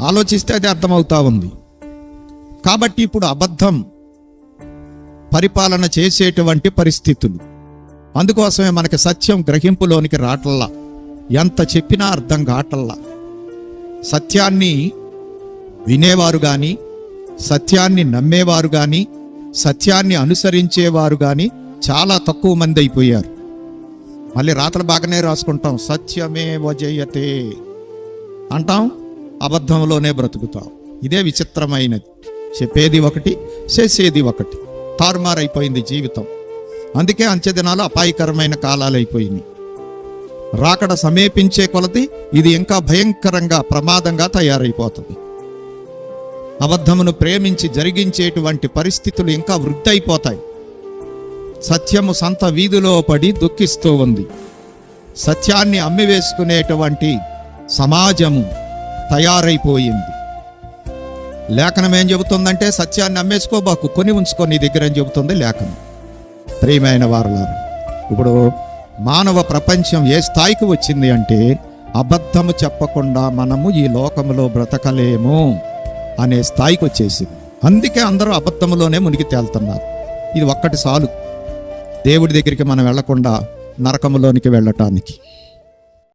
ఆలోచిస్తే అది అర్థమవుతా ఉంది. కాబట్టి ఇప్పుడు అబద్ధం పరిపాలన చేసేటువంటి పరిస్థితులు. అందుకోసమే మనకి సత్యం గ్రహింపులోనికి రాటల్లా ఎంత చెప్పినా అర్థం కాటల్లా సత్యాన్ని వినేవారు కానీ సత్యాన్ని నమ్మేవారు కానీ సత్యాన్ని అనుసరించేవారు కానీ చాలా తక్కువ మంది అయిపోయారు. మళ్ళీ రాత్రి బాగానే రాసుకుంటాం. సత్యమే వజయతే. అంటాం? అబద్ధంలోనే బ్రతుకుతాం ఇదే విచిత్రమైనది. చెప్పేది ఒకటి చేసేది ఒకటి. తారుమారైపోయింది జీవితం. అందుకే అంచె దినాలు అపాయకరమైన కాలాలు అయిపోయినాయి రాకడ సమీపించే కొలది ఇది ఇంకా భయంకరంగా ప్రమాదంగా తయారైపోతుంది. అబద్ధమును ప్రేమించి జరిగించేటువంటి పరిస్థితులు ఇంకా వృద్ధి అయిపోతాయి సత్యము సంత వీధిలో పడి దుఃఖిస్తూ ఉంది. సత్యాన్ని అమ్మివేసుకునేటువంటి సమాజము తయారైపోయింది. లేఖనం ఏం చెబుతుందంటే సత్యాన్ని అమ్మేసుకోబాకు కొని ఉంచుకో నీ దగ్గర అని చెబుతుంది లేఖనం. ప్రియమైన వారులారు ఇప్పుడు మానవ ప్రపంచం ఏ స్థాయికి వచ్చింది అంటే అబద్ధము చెప్పకుండా మనము ఈ లోకములో బ్రతకలేము అనే స్థాయికి వచ్చేసింది. అందుకే అందరూ అబద్ధములోనే మునిగి తేలుతున్నారు. ఇది ఒక్కటి చాలు. దేవుడి దగ్గరికి మనం వెళ్ళకుండా నరకములోనికి వెళ్ళటానికి.